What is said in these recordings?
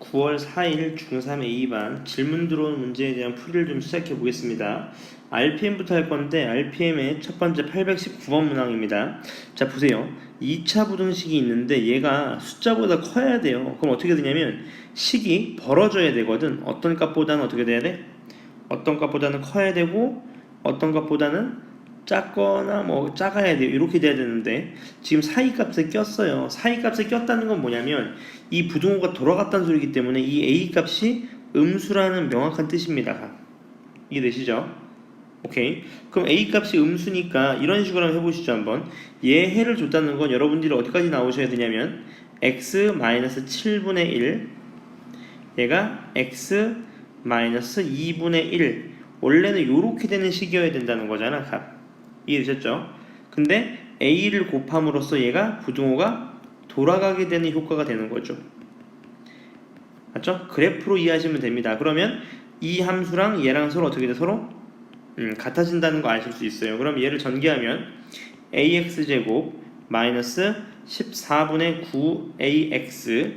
9월 4일 중3 A반 질문 들어온 문제에 대한 풀이를 좀 시작해 보겠습니다. RPM부터 할 건데 RPM의 첫 번째 819번 문항입니다. 자 보세요. 2차 부등식이 있는데 얘가 숫자보다 커야 돼요. 그럼 어떻게 되냐면 식이 벌어져야 되거든. 어떤 값보다는 어떻게 돼야 돼? 어떤 값보다는 커야 되고 어떤 값보다는 작거나 뭐 작아야 돼요. 이렇게 돼야 되는데 지금 사이 값에 꼈어요. 사이 값에 꼈다는 건 뭐냐면 이 부등호가 돌아갔다는 소리이기 때문에 이 a 값이 음수라는 명확한 뜻입니다. 이해되시죠? 오케이. 그럼 a 값이 음수니까 이런 식으로 한번 해보시죠 한번. 얘 해를 줬다는 건 여러분들이 어디까지 나오셔야 되냐면 x 7분의 1 얘가 x 2분의 1 원래는 이렇게 되는 식이어야 된다는 거잖아 값. 이해되셨죠? 근데 a를 곱함으로써 얘가 부등호가 돌아가게 되는 효과가 되는 거죠. 맞죠? 그래프로 이해하시면 됩니다. 그러면 이 함수랑 얘랑 서로 어떻게 돼? 서로 음, 같아진다는 거 아실 수 있어요. 그럼 얘를 전개하면 ax 제곱 마이너스 14분의 9ax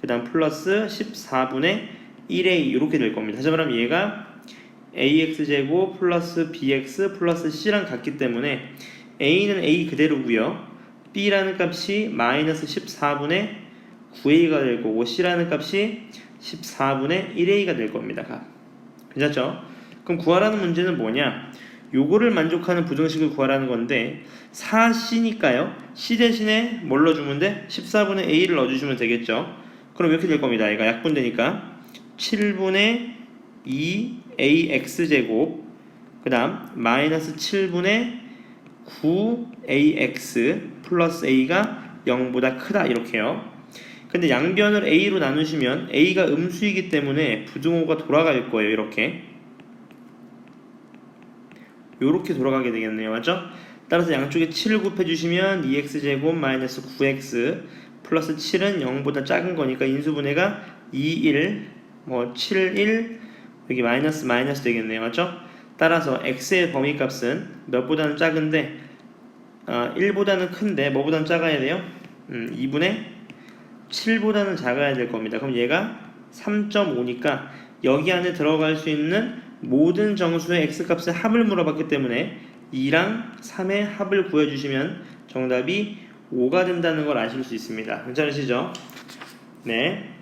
그 다음 플러스 14분의 1a 이렇게 될 겁니다. 다시 말하면 얘가 ax 제곱 플러스 bx 플러스 c랑 같기 때문에 a는 a 그대로고요. b라는 값이 마이너스 14분의 9a가 될 거고 c라는 값이 14분의 1a가 될 겁니다. 값. 괜찮죠? 그럼 구하라는 문제는 뭐냐? 요거를 만족하는 부등식을 구하라는 건데 4c니까요. c 대신에 뭘 넣어주면 돼? 14분의 a를 넣어주시면 되겠죠. 그럼 이렇게 될 겁니다. 얘가 약분되니까 7분의 2 ax 제곱 그 다음 마이너스 7분의 9ax 플러스 a가 0보다 크다 이렇게요. 근데 양변을 a로 나누시면 a가 음수이기 때문에 부등호가 돌아갈 거예요. 이렇게 이렇게 돌아가게 되겠네요. 맞죠? 따라서 양쪽에 7을 곱해주시면 2x 제곱 마이너스 9x 플러스 7은 0보다 작은 거니까 인수분해가 2, 1, 뭐 7, 1 여기 마이너스 마이너스 되겠네요. 맞죠? 따라서 x의 범위 값은 몇보다는 작은데 아, 1보다는 큰데 뭐보다는 작아야 돼요? 음, 2분의 7보다는 작아야 될 겁니다. 그럼 얘가 3.5니까 여기 안에 들어갈 수 있는 모든 정수의 x값의 합을 물어봤기 때문에 2랑 3의 합을 구해주시면 정답이 5가 된다는 걸 아실 수 있습니다. 괜찮으시죠? 네.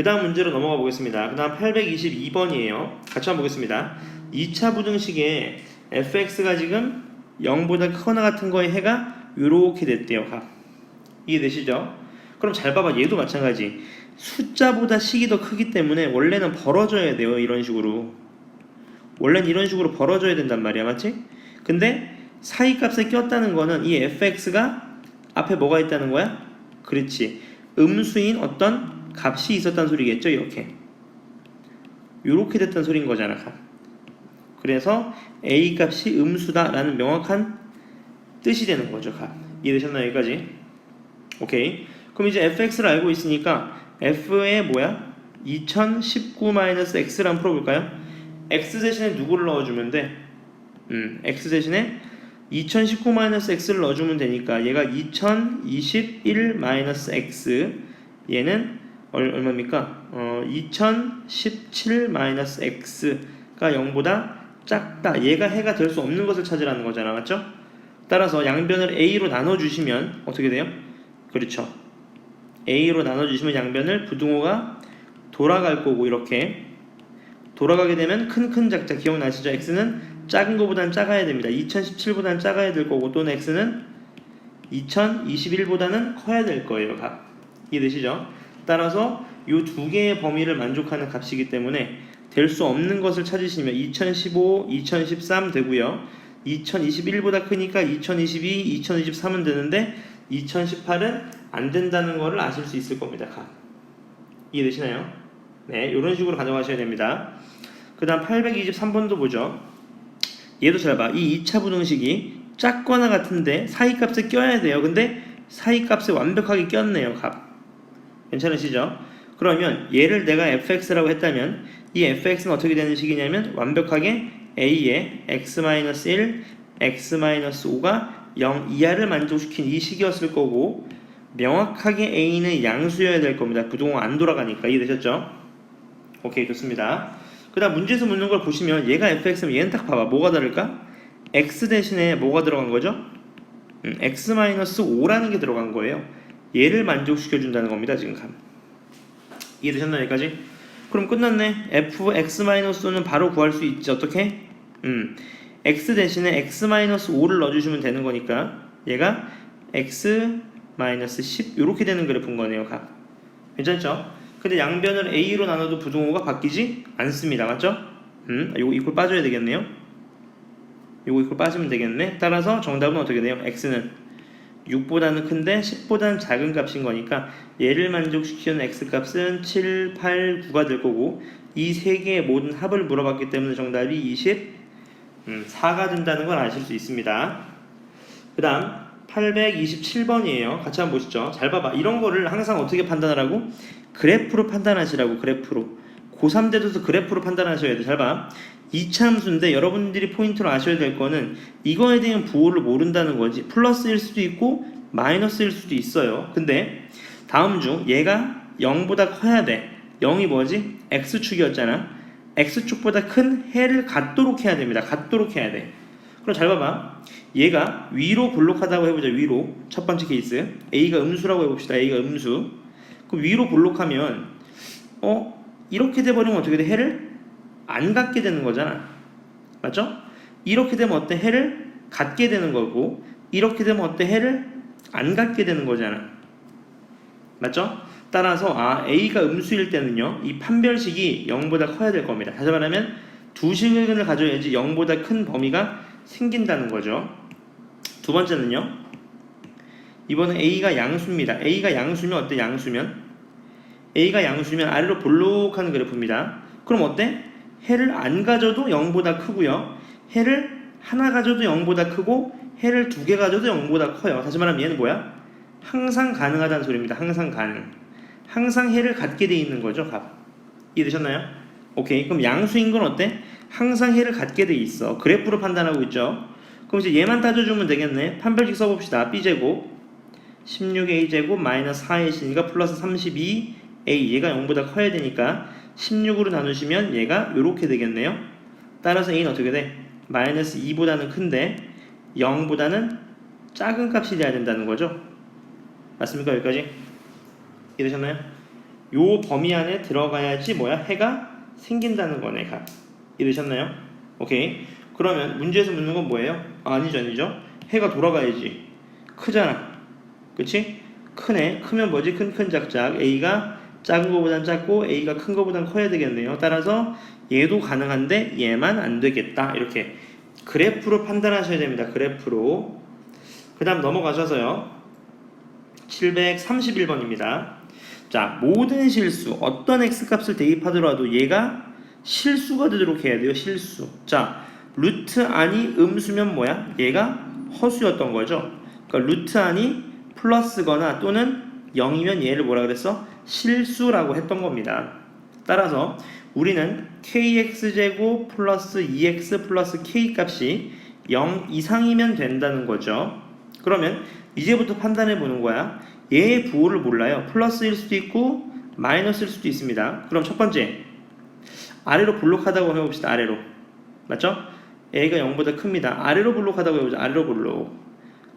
그 다음 문제로 넘어가 보겠습니다. 그 다음 822번이에요. 같이 한번 보겠습니다. 2차 부등식에 fx가 지금 0보다 크거나 같은 거의 해가 이렇게 됐대요. 값. 이해되시죠? 그럼 잘 봐봐. 얘도 마찬가지. 숫자보다 식이 더 크기 때문에 원래는 벌어져야 돼요. 이런 식으로. 원래는 이런 식으로 벌어져야 된단 말이야. 맞지? 근데 사이 값에 꼈다는 거는 이 fx가 앞에 뭐가 있다는 거야? 그렇지. 음수인 어떤 값이 있었다는 소리겠죠. 이렇게. 이렇게 됐던 소리인 거잖아. 값. 그래서 a 값이 음수다 라는 명확한 뜻이 되는 거죠. 값. 이해되셨나요? 여기까지? 오케이. 그럼 이제 fx를 알고 있으니까 f의 뭐야? 2019-x를 한번 풀어볼까요? x 대신에 누구를 넣어주면 돼? 음, x 대신에 2019-x를 넣어주면 되니까 얘가 2021-x 얘는 얼, 얼마입니까? 어, 2017-x가 0보다 작다. 얘가 해가 될 수 없는 것을 찾으라는 거잖아. 맞죠? 따라서 양변을 a로 나눠 주시면 어떻게 돼요? 그렇죠. a로 나눠 주시면 양변을 부등호가 돌아갈 거고 이렇게 돌아가게 되면 큰 큰 작자 기억나시죠? x는 작은 거보다는 작아야 됩니다. 2017보다는 작아야 될 거고 또는 x는 2021보다는 커야 될 거예요. 값. 이해되시죠? 따라서 이 두 개의 범위를 만족하는 값이기 때문에 될 수 없는 것을 찾으시면 2015, 2013 되고요. 2021보다 크니까 2022, 2023은 되는데 2018은 안 된다는 것을 아실 수 있을 겁니다. 값. 이해되시나요? 네, 이런 식으로 가져가셔야 됩니다. 그 다음 823번도 보죠. 얘도 잘 봐. 이 2차 부등식이 작거나 같은데 사이 값에 껴야 돼요. 근데 사이 값에 완벽하게 꼈네요. 값. 괜찮으시죠? 그러면 얘를 내가 fx라고 했다면 이 fx는 어떻게 되는 식이냐면 완벽하게 a의 x-1, x-5가 0 이하를 만족시킨 이 식이었을 거고 명확하게 A는 양수여야 될 겁니다. 부동은 안 돌아가니까 이해되셨죠? 오케이 좋습니다. 그 다음 문제에서 묻는 걸 보시면 얘가 fx면 얘는 딱 봐봐 뭐가 다를까? x 대신에 뭐가 들어간 거죠? 음, x-5라는 게 들어간 거예요. 얘를 만족시켜 준다는 겁니다. 지금 감. 이해되셨나요 여기까지? 그럼 끝났네. fx-5는 바로 구할 수 있지 어떻게? 음, x 대신에 x-5를 넣어주시면 되는 거니까 얘가 x-10 이렇게 되는 그래프인 거네요. 각. 괜찮죠? 근데 양변을 a로 나눠도 부동호가 바뀌지 않습니다. 맞죠? 음, 요거 이꼴 빠져야 되겠네요. 요거 이꼴 빠지면 되겠네. 따라서 정답은 어떻게 돼요? x는 6보다는 큰데 10보다는 작은 값인 거니까 얘를 만족시키는 x 값은 7, 8, 9가 될 거고 이 세 개의 모든 합을 물어봤기 때문에 정답이 20, 음, 4가 된다는 걸 아실 수 있습니다. 그 다음 827번이에요. 같이 한번 보시죠. 잘 봐봐. 이런 거를 항상 어떻게 판단하라고? 그래프로 판단하시라고 그래프로. 고3 때도 그래프로 판단하셔야 돼. 잘 봐. 이차함수인데 여러분들이 포인트로 아셔야 될 거는 이거에 대한 부호를 모른다는 거지. 플러스일 수도 있고 마이너스일 수도 있어요. 근데 다음 중 얘가 0보다 커야 돼. 0이 뭐지? x축이었잖아. x축보다 큰 해를 갖도록 해야 됩니다. 갖도록 해야 돼. 그럼 잘 봐봐. 얘가 위로 볼록하다고 해보자. 위로. 첫 번째 케이스. a가 음수라고 해봅시다. a가 음수. 그럼 위로 볼록하면 어 이렇게 돼버리면 어떻게 돼? 해를 안 갖게 되는 거잖아. 맞죠? 이렇게 되면 어때? 해를 갖게 되는 거고 이렇게 되면 어때? 해를 안 갖게 되는 거잖아. 맞죠? 따라서 아 a가 음수일 때는요 이 판별식이 0보다 커야 될 겁니다. 다시 말하면 두 식을 가져야지 0보다 큰 범위가 생긴다는 거죠. 두 번째는요. 이번엔 a가 양수입니다. a가 양수면 어때? 양수면 a가 양수면 아래로 볼록한 그래프입니다. 그럼 어때? 해를 안 가져도 0보다 크고요. 해를 하나 가져도 0보다 크고 해를 두 개 가져도 0보다 커요. 다시 말하면 얘는 뭐야? 항상 가능하다는 소리입니다. 항상 가능. 항상 해를 갖게 돼 있는 거죠. 값. 이해되셨나요? 오케이. 그럼 양수인 건 어때? 항상 해를 갖게 돼 있어. 그래프로 판단하고 있죠. 그럼 이제 얘만 따져주면 되겠네. 판별식 써봅시다. b제곱 16a제곱 마이너스 4a시니까 플러스 32a 얘가 0보다 커야 되니까 16으로 나누시면 얘가 이렇게 되겠네요. 따라서 a는 어떻게 돼? 마이너스 2보다는 큰데 0보다는 작은 값이 돼야 된다는 거죠. 맞습니까? 여기까지? 이해되셨나요? 요 범위 안에 들어가야지 뭐야? 해가 생긴다는 거네. 가. 이해되셨나요? 오케이. 그러면 문제에서 묻는 건 뭐예요? 아, 아니죠, 아니죠. 해가 돌아가야지. 크잖아. 그치? 크네. 크면 뭐지? 큰, 큰, 작작. A가 작은 거보단 작고 A가 큰 거보단 커야 되겠네요. 따라서 얘도 가능한데 얘만 안 되겠다. 이렇게 그래프로 판단하셔야 됩니다. 그래프로. 그 다음 넘어가셔서요. 731번입니다. 자, 모든 실수, 어떤 x값을 대입하더라도 얘가 실수가 되도록 해야 돼요. 실수. 자, 루트 안이 음수면 뭐야? 얘가 허수였던 거죠. 그러니까 루트 안이 플러스거나 또는 0이면 얘를 뭐라 그랬어? 실수라고 했던 겁니다. 따라서 우리는 kx제곱 플러스 2x 플러스 k 값이 0 이상이면 된다는 거죠. 그러면 이제부터 판단해 보는 거야. 얘의 부호를 몰라요. 플러스일 수도 있고 마이너스일 수도 있습니다. 그럼 첫 번째 아래로 볼록하다고 해봅시다. 아래로 맞죠? A가 0보다 큽니다. 아래로 볼록하다고 해보자. 아래로 볼록.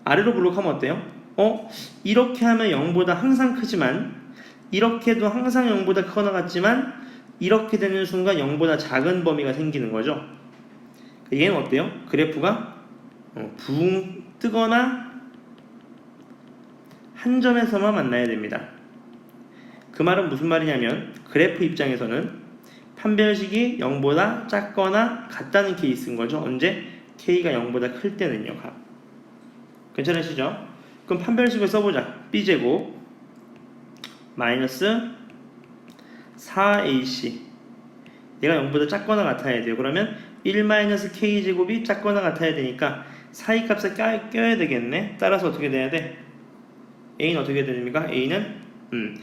아래로 볼록하면 어때요? 어? 이렇게 하면 0보다 항상 크지만 이렇게도 항상 0보다 크거나 같지만 이렇게 되는 순간 0보다 작은 범위가 생기는 거죠. 얘는 어때요? 그래프가 어, 붕 뜨거나 한 점에서만 만나야 됩니다. 그 말은 무슨 말이냐면 그래프 입장에서는 판별식이 0보다 작거나 같다는 케이스인 거죠. 언제? k가 0보다 클 때는요. 값. 괜찮으시죠? 그럼 판별식을 써보자. b제곱 마이너스 4ac 얘가 0보다 작거나 같아야 돼요. 그러면 1 마이너스 k제곱이 작거나 같아야 되니까 사이 껴, 껴야 되겠네. 따라서 어떻게 돼야 돼? a는 어떻게 됩니까? a는 음,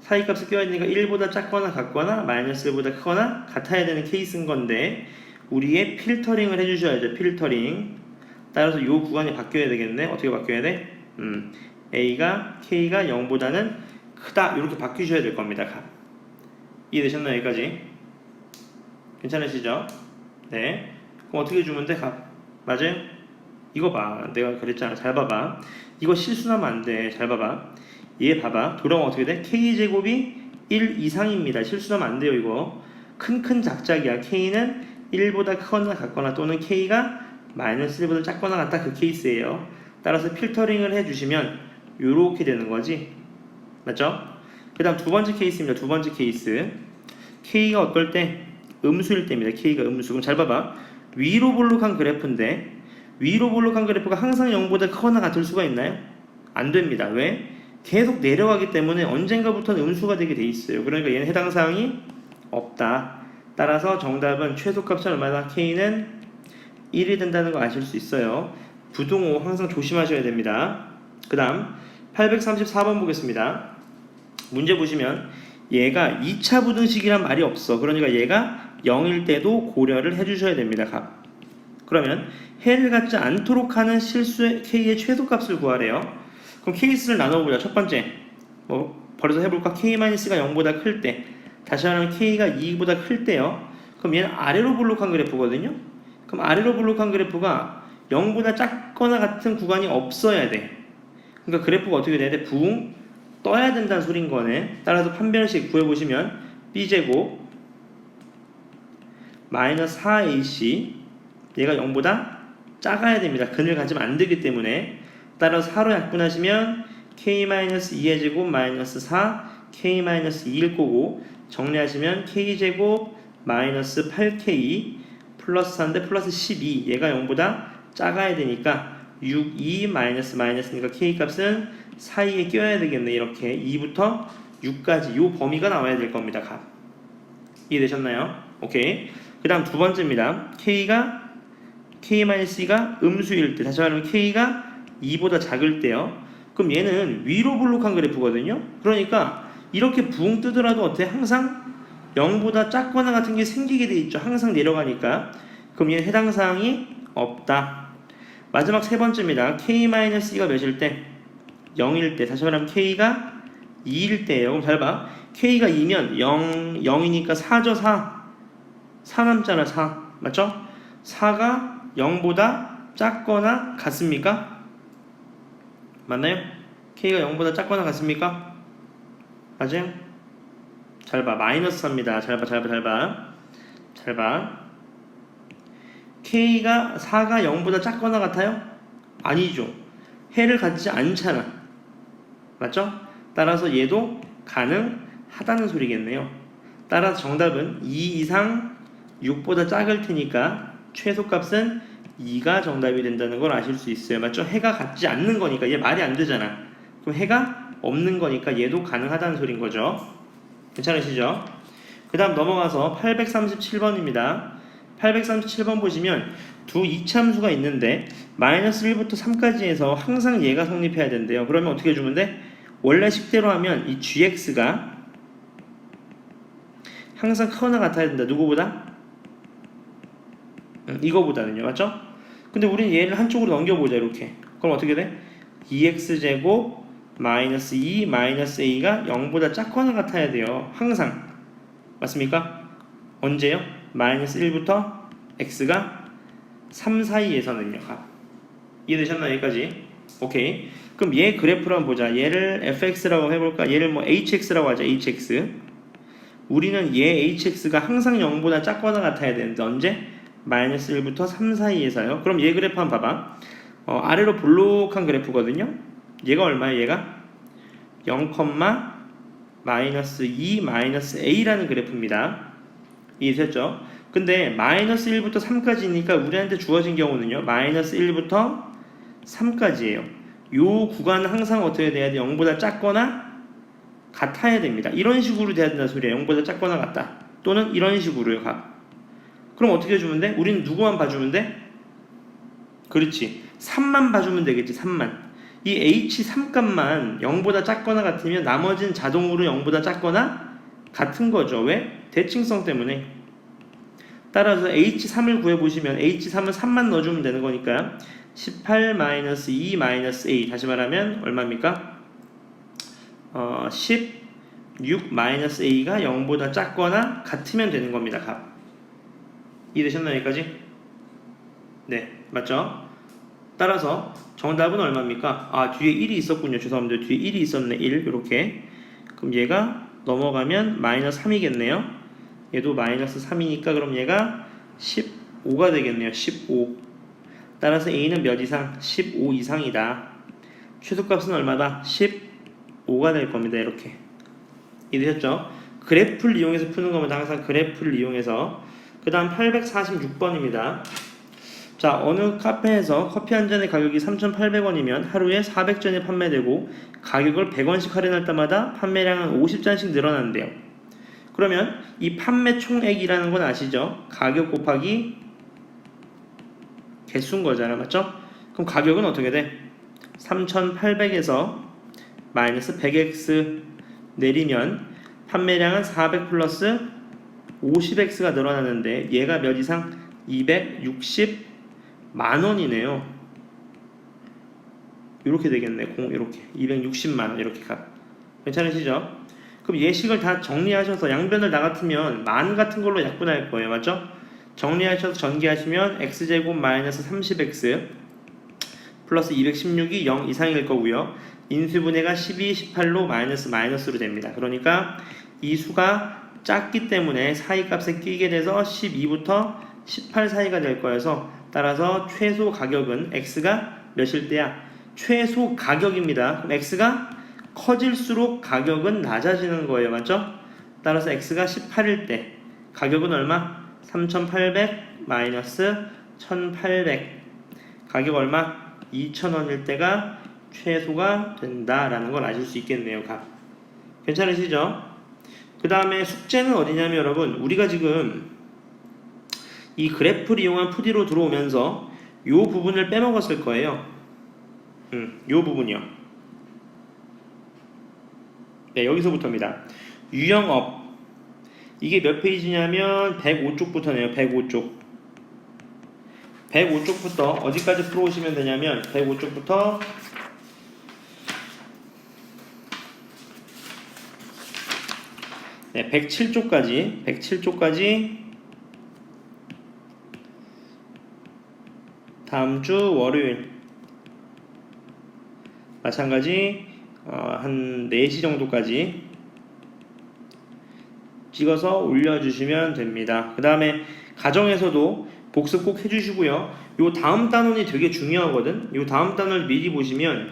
사이 값을 껴야 되니까 1보다 작거나 같거나 마이너스 1보다 크거나 같아야 되는 케이스인 건데 우리의 필터링을 해주셔야죠. 필터링. 따라서 이 구간이 바뀌어야 되겠네. 어떻게 바뀌어야 돼? 음, a가 k가 0보다는 크다 이렇게 바뀌셔야 될 겁니다. 값. 이해되셨나요? 여기까지? 괜찮으시죠? 네. 그럼 어떻게 주면 돼? 값. 맞아요? 이거 봐. 내가 그랬잖아. 잘 봐봐. 이거 실수하면 안 돼. 잘 봐봐. 얘 봐봐. 돌아오면 어떻게 돼? k제곱이 1 이상입니다. 실수하면 안 돼요, 이거. 큰큰 작작이야. k는 1보다 크거나 같거나 또는 k가 마이너스 1보다 작거나 같다. 그 케이스예요. 따라서 필터링을 해주시면 이렇게 되는 거지. 맞죠? 그 다음 두 번째 케이스입니다. 두 번째 케이스. k가 어떨 때? 음수일 때입니다. k가 음수. 그럼 잘 봐봐. 위로 볼록한 그래프인데 위로 볼록한 그래프가 항상 0보다 크거나 같을 수가 있나요? 안 됩니다. 왜? 계속 내려가기 때문에 언젠가부터는 음수가 되게 돼 있어요. 그러니까 얘는 해당 사항이 없다. 따라서 정답은 최소값은 얼마나 k는 1이 된다는 거 아실 수 있어요. 부동호 항상 조심하셔야 됩니다. 그 다음 834번 보겠습니다. 문제 보시면 얘가 2차 부등식이란 말이 없어. 그러니까 얘가 0일 때도 고려를 해주셔야 됩니다. 값. 그러면 해를 갖지 않도록 하는 실수의 k의 최소값을 구하래요. 그럼 케이스를 나눠보자. 첫 번째, 뭐 버려서 해볼까? k-가 0보다 클 때, 다시 말하면 k가 2보다 클 때요. 그럼 얘는 아래로 볼록한 그래프거든요. 그럼 아래로 볼록한 그래프가 0보다 작거나 같은 구간이 없어야 돼. 그러니까 그래프가 어떻게 돼야 돼? 붕 떠야 된다는 소린 거네. 따라서 판별식 구해보시면 b제곱 마이너스 4ac 얘가 0보다 작아야 됩니다. 근을 가지면 안 되기 때문에 따라서 4로 약분하시면 k-2의 제곱 마이너스 4 k-2일 거고 정리하시면 k제곱 마이너스 8k 플러스 4인데 플러스 12 얘가 0보다 작아야 되니까 6, 2 마이너스 마이너스니까 k 값은 사이에 껴야 되겠네. 이렇게 2부터 6까지 요 범위가 나와야 될 겁니다. 값. 이해되셨나요? 오케이. 그 다음 두 번째입니다. K가 k-2가 음수일 때 다시 말하면 k가 2보다 작을 때요. 그럼 얘는 위로 볼록한 그래프거든요. 그러니까 이렇게 붕 뜨더라도 어때? 항상 0보다 작거나 같은 게 생기게 돼 있죠. 항상 내려가니까. 그럼 얘는 해당 사항이 없다 마지막 세 번째입니다 k-2가 몇일 때 0일 때 다시 말하면 k가 2일 때예요 그럼 잘 봐 k가 2면 0, 0이니까 4죠 4 4 남잖아 4 맞죠? 4가 0보다 작거나 같습니까? 맞나요? k가 0보다 작거나 같습니까? 맞아요? 잘 봐. 마이너스 4입니다. 잘 봐, 잘 봐, 잘 봐. 잘 봐. K가 4가 0보다 작거나 같아요? 아니죠. 해를 갖지 않잖아. 맞죠? 따라서 얘도 가능하다는 소리겠네요. 따라서 정답은 2 이상 6보다 작을 테니까 최소값은 2가 정답이 된다는 걸 아실 수 있어요. 맞죠? 해가 같지 않는 거니까 얘 말이 안 되잖아. 그럼 해가 없는 거니까 얘도 가능하다는 소린 거죠. 괜찮으시죠? 그 다음 넘어가서 837번입니다. 837번 보시면 두 이참수가 있는데 마이너스 1부터 3까지 해서 항상 얘가 성립해야 된대요. 그러면 어떻게 주면 돼? 원래 식대로 하면 이 gx가 항상 크거나 같아야 된다. 누구보다? 음, 이거보다는요. 맞죠? 근데 우리는 얘를 한쪽으로 넘겨보자 이렇게 그럼 어떻게 돼? 2x제곱 마이너스 2 마이너스 a가 0보다 작거나 같아야 돼요 항상 맞습니까? 언제요? 마이너스 1부터 x가 3 사이에서는요 이해되셨나요 여기까지? 오케이 그럼 얘 그래프를 한번 보자 얘를 fx라고 해볼까? 얘를 뭐 hx라고 하자 hx 우리는 얘 hx가 항상 0보다 작거나 같아야 되는데 언제? 마이너스 1부터 3 사이에서요. 그럼 얘 그래프 한번 봐봐. 어, 아래로 볼록한 그래프거든요. 얘가 얼마야? 얘가 0, 마이너스 2 마이너스 a라는 그래프입니다. 이해되셨죠? 근데 마이너스 1부터 3까지니까 우리한테 주어진 경우는요. 마이너스 1부터 3까지예요. 요 구간은 항상 어떻게 돼야 돼? 0보다 작거나 같아야 됩니다. 이런 식으로 돼야 된다는 소리예요. 0보다 작거나 같다. 또는 이런 식으로요. 각. 그럼 어떻게 해주면 돼? 우리는 누구만 봐주면 돼? 그렇지. 3만 봐주면 되겠지. 3만. 이 h3 값만 0보다 작거나 같으면 나머지는 자동으로 0보다 작거나 같은 거죠. 왜? 대칭성 때문에. 따라서 h3을 구해보시면 h3은 3만 넣어주면 되는 거니까 18 마이너스 2 마이너스 a 다시 말하면 얼마입니까? 어, 16 마이너스 a가 0보다 작거나 같으면 되는 겁니다. 값. 이해되셨나요? 여기까지? 네, 맞죠? 따라서 정답은 얼마입니까? 아, 뒤에 1이 있었군요. 죄송합니다. 뒤에 1이 있었네. 1 이렇게. 그럼 얘가 넘어가면 마이너스 3이겠네요. 얘도 마이너스 3이니까 그럼 얘가 15가 되겠네요. 15. 따라서 a는 몇 이상? 15 이상이다. 최소값은 얼마다? 15가 될 겁니다. 이렇게. 이해되셨죠? 그래프를 이용해서 푸는 겁니다. 항상 그래프를 이용해서. 그 다음 846번입니다. 자, 어느 카페에서 커피 한 잔의 가격이 3,800원이면 하루에 400잔이 판매되고 가격을 100원씩 할인할 때마다 판매량은 50잔씩 늘어난대요. 그러면 이 판매 총액이라는 건 아시죠? 가격 곱하기 개수인 거잖아, 맞죠? 그럼 가격은 어떻게 돼? 3,800에서 마이너스 100x 내리면 판매량은 400 플러스 50x가 늘어나는데 얘가 몇 이상? 260 만 원이네요. 이렇게 되겠네. 공 이렇게 260만 원 이렇게 가. 괜찮으시죠? 그럼 예식을 다 정리하셔서 양변을 나 같으면 만 같은 걸로 약분할 거예요. 맞죠? 정리하셔서 전개하시면 x제곱 마이너스 30x 플러스 216이 0 이상일 거고요. 인수분해가 12, 18로 마이너스 마이너스로 됩니다. 그러니까 이 수가 작기 때문에 사이 값에 끼게 돼서 12부터 18 사이가 될 거여서 따라서 최소 가격은 x가 몇일 때야? 최소 가격입니다. 그럼 x가 커질수록 가격은 낮아지는 거예요. 맞죠? 따라서 x가 18일 때 가격은 얼마? 3,800 마이너스 1,800 가격 얼마? 2,000원일 때가 최소가 된다라는 걸 아실 수 있겠네요. 값. 괜찮으시죠? 그 다음에 숙제는 어디냐면 여러분 우리가 지금 이 그래프를 이용한 푸디로 들어오면서 요 부분을 빼먹었을 거예요. 음, 요 부분이요. 네, 여기서부터입니다. 유형업. 이게 몇 페이지냐면 105쪽부터네요. 105쪽. 105쪽부터 어디까지 풀어오시면 되냐면 105쪽부터 네, 107쪽까지 107쪽까지 다음 주 월요일 마찬가지 어, 한 4시 정도까지 찍어서 올려주시면 됩니다. 그 다음에 가정에서도 복습 꼭 해주시고요. 요 다음 단원이 되게 중요하거든. 요 다음 단원을 미리 보시면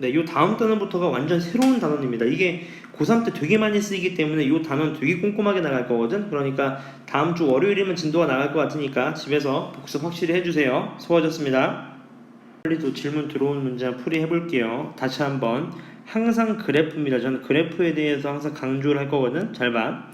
네, 요 다음 단원부터가 완전 새로운 단원입니다. 이게 고3 때 되게 많이 쓰이기 때문에 요 단원 되게 꼼꼼하게 나갈 거거든. 그러니까 다음 주 월요일이면 진도가 나갈 것 같으니까 집에서 복습 확실히 해주세요. 수고하셨습니다. 빨리 또 질문 들어온 문제 풀이 해볼게요. 다시 한번 항상 그래프입니다. 저는 그래프에 대해서 항상 강조를 할 거거든. 잘 봐.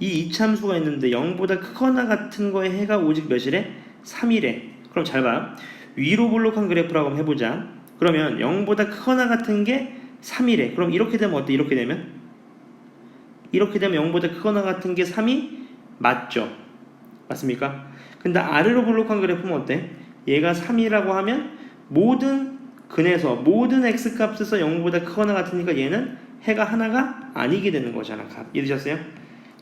이 이참수가 있는데 0보다 크거나 같은 거에 해가 오직 몇이래? 3이래. 그럼 잘 봐. 위로 볼록한 그래프라고 한번 해보자. 그러면 0보다 크거나 같은 게 3이래. 그럼 이렇게 되면 어때? 이렇게 되면? 이렇게 되면 0보다 크거나 같은 게 3이 맞죠? 맞습니까? 근데 아래로 볼록한 그래프는 어때? 얘가 3이라고 하면 모든 근에서 모든 x 값에서 0보다 크거나 같으니까 얘는 해가 하나가 아니게 되는 거잖아. 값. 이해되셨어요?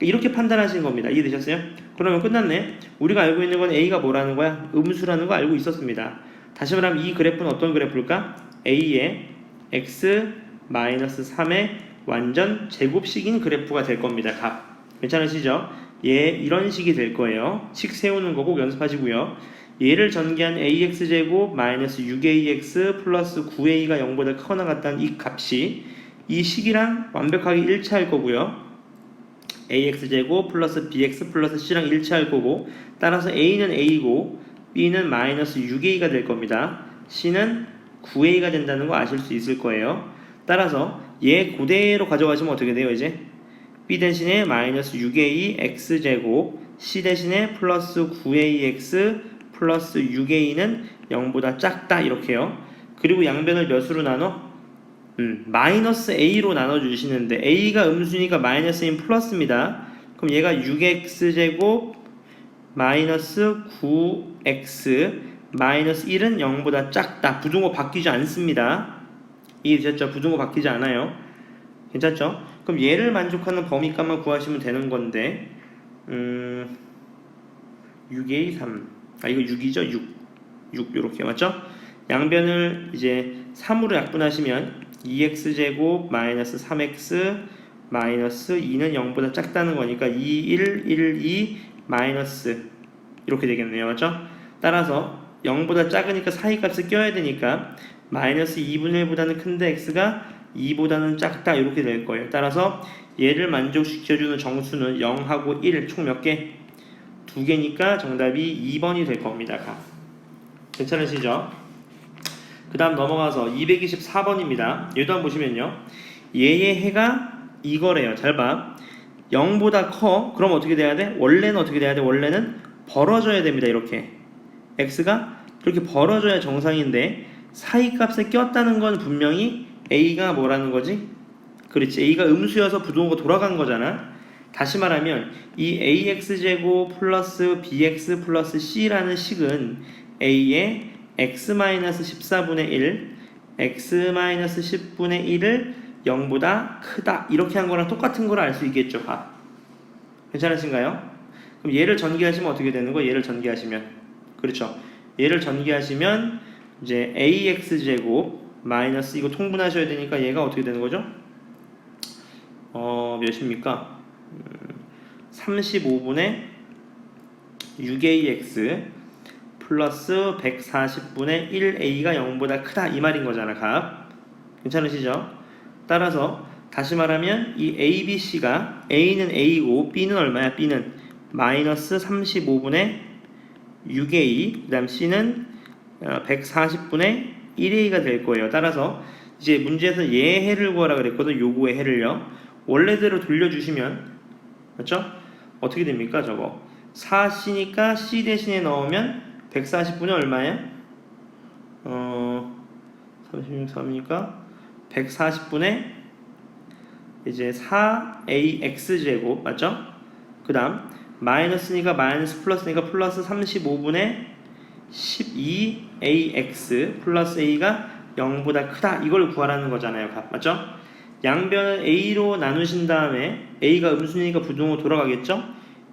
이렇게 판단하시는 겁니다. 이해되셨어요? 그러면 끝났네. 우리가 알고 있는 건 a가 뭐라는 거야? 음수라는 거 알고 있었습니다. 다시 말하면 이 그래프는 어떤 그래프일까? a의 x 마이너스 3의 완전 제곱식인 그래프가 될 겁니다. 값. 괜찮으시죠? 얘 이런 식이 될 거예요. 식 세우는 거 꼭 연습하시고요. 얘를 전개한 ax제곱 마이너스 6ax 플러스 9a가 0보다 크거나 같다는 이 값이 이 식이랑 완벽하게 일치할 거고요. ax제곱 플러스 bx 플러스 c랑 일치할 거고 따라서 a는 a고 b는 마이너스 6a가 될 겁니다. c는 9a가 된다는 거 아실 수 있을 거예요. 따라서 얘 그대로 가져가시면 어떻게 돼요 이제? b 대신에 마이너스 6a x제곱 c 대신에 플러스 9ax 플러스 6a는 0보다 작다 이렇게요. 그리고 양변을 몇으로 나눠? 음, 마이너스 a로 나눠주시는데 a가 음수니까 마이너스인 플러스입니다. 그럼 얘가 6x 제곱 마이너스 9x 마이너스 1은 0보다 작다. 부등호 바뀌지 않습니다. 이해되셨죠? 부등호 바뀌지 않아요. 괜찮죠? 그럼 얘를 만족하는 범위값만 구하시면 되는 건데 음 6a 3. 아 이거 6이죠? 6. 6 이렇게 맞죠? 양변을 이제 3으로 약분하시면 2x 제곱 마이너스 3x 마이너스 2는 0보다 작다는 거니까 2, 1, 1, 2 마이너스 이렇게 되겠네요. 맞죠? 따라서 0보다 작으니까 사이 값을 껴야 되니까 마이너스 2분의 1보다는 큰데 x가 2보다는 작다 이렇게 될 거예요. 따라서 얘를 만족시켜주는 정수는 0하고 1 총 몇 개? 두 개니까 정답이 2번이 될 겁니다. 가. 괜찮으시죠? 그 다음 넘어가서 224번입니다. 얘도 한번 보시면요. 얘의 해가 이거래요. 잘 봐. 0보다 커. 그럼 어떻게 돼야 돼? 원래는 어떻게 돼야 돼? 원래는 벌어져야 됩니다. 이렇게. X가 이렇게 벌어져야 정상인데 사이 값에 꼈다는 건 분명히 a가 뭐라는 거지? 그렇지. a가 음수여서 부동호가 돌아간 거잖아. 다시 말하면 이 ax 제곱 플러스 bx 플러스 c라는 식은 a의 x-14분의 1, x-10분의 1을 0보다 크다 이렇게 한 거랑 똑같은 걸 알 수 있겠죠. 봐. 괜찮으신가요? 그럼 얘를 전개하시면 어떻게 되는 거? 얘를 전개하시면 그렇죠. 얘를 전개하시면 이제 ax 제곱 마이너스 이거 통분하셔야 되니까 얘가 어떻게 되는 거죠? 어 몇입니까? 35분의 6ax 플러스 140분의 1a가 0보다 크다 이 말인 거잖아 값 괜찮으시죠? 따라서 다시 말하면 이 a, b, c가 a는 a고 b는 얼마야? b는 마이너스 35분의 6a 그 다음 c는 140분의 1a가 될 거예요 따라서 이제 문제에서 얘 해를 구하라 그랬거든 요거의 해를요 원래대로 돌려주시면 맞죠? 어떻게 됩니까 저거 4c니까 c 대신에 넣으면 140분의 얼마예요? 어 36, 3이니까 140분의 이제 4ax 제곱 맞죠? 그 다음 마이너스니까 마이너스 플러스니까 플러스 35분의 12ax 플러스 a가 0보다 크다 이걸 구하라는 거잖아요 값 맞죠? 양변을 a로 나누신 다음에 a가 음수니까 부등호 돌아가겠죠?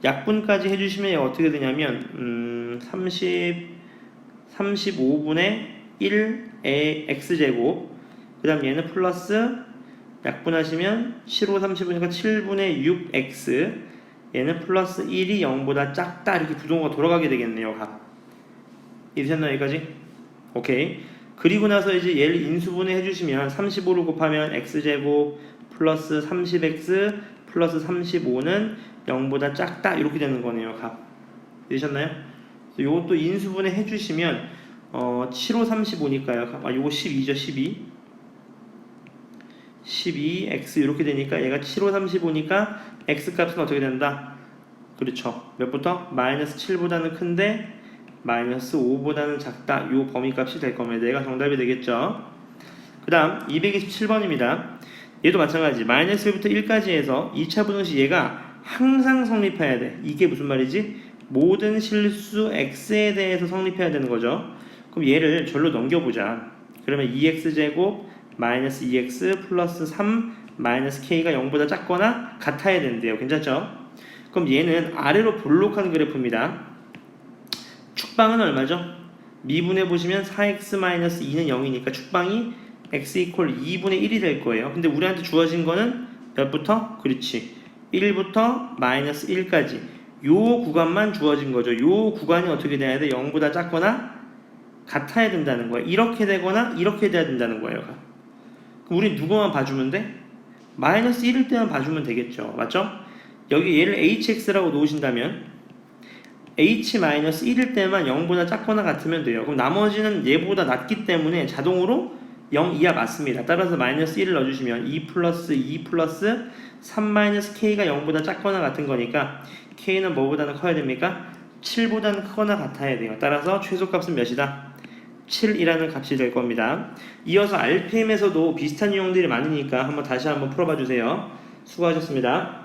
약분까지 해주시면 어떻게 되냐면 음, 30 35분의 1의 x제곱 그 다음 얘는 플러스 약분하시면 7, 5, 30이니까 7분의 6x 얘는 플러스 1이 0보다 작다. 이렇게 부동호가 돌아가게 되겠네요 각. 이해되셨나요 여기까지? 오케이. 그리고 나서 이제 얘를 인수분해 해주시면 35를 곱하면 x제곱 플러스 30x 플러스 35는 0보다 작다. 이렇게 되는 거네요 값 되셨나요? 이것도 인수분해 해주시면 어, 7, 5, 35니까요 아 요거 12죠 12 12x 이렇게 되니까 얘가 7, 5, 35니까 x 값은 어떻게 된다? 그렇죠. 몇부터? 마이너스 7보다는 큰데 마이너스 5보다는 작다. 요 범위 값이 될 겁니다. 얘가 정답이 되겠죠? 그 다음 227번입니다. 얘도 마찬가지. 마이너스 1부터 1까지 해서 2차 분응시 얘가 항상 성립해야 돼. 이게 무슨 말이지? 모든 실수 x에 대해서 성립해야 되는 거죠. 그럼 얘를 절로 넘겨보자. 그러면 2x제곱 마이너스 2x 플러스 3 마이너스 k가 0보다 작거나 같아야 된대요 괜찮죠? 그럼 얘는 아래로 볼록한 그래프입니다 축방은 얼마죠? 미분해 보시면 4x 마이너스 2는 0이니까 축방이 x 이퀄 2분의 1이 될 거예요. 근데 우리한테 주어진 거는 몇부터? 그렇지. 1부터 마이너스 1까지. 요 구간만 주어진 거죠. 요 구간이 어떻게 돼야 돼? 0보다 작거나 같아야 된다는 거예요. 이렇게 되거나 이렇게 돼야 된다는 거예요. 우리 누구만 봐주면 돼? 마이너스 1일 때만 봐주면 되겠죠. 맞죠? 여기 얘를 hx라고 놓으신다면 h-1일 때만 0보다 작거나 같으면 돼요. 그럼 나머지는 얘보다 낮기 때문에 자동으로 0 이하 맞습니다. 따라서 마이너스 1을 넣어주시면 2 플러스 2 플러스 3 마이너스 k가 0보다 작거나 같은 거니까 k는 뭐보다는 커야 됩니까? 7보다는 크거나 같아야 돼요. 따라서 최소값은 몇이다? 7이라는 값이 될 겁니다. 이어서 RPM에서도 비슷한 유형들이 많으니까 한번 다시 한번 풀어봐 주세요. 수고하셨습니다.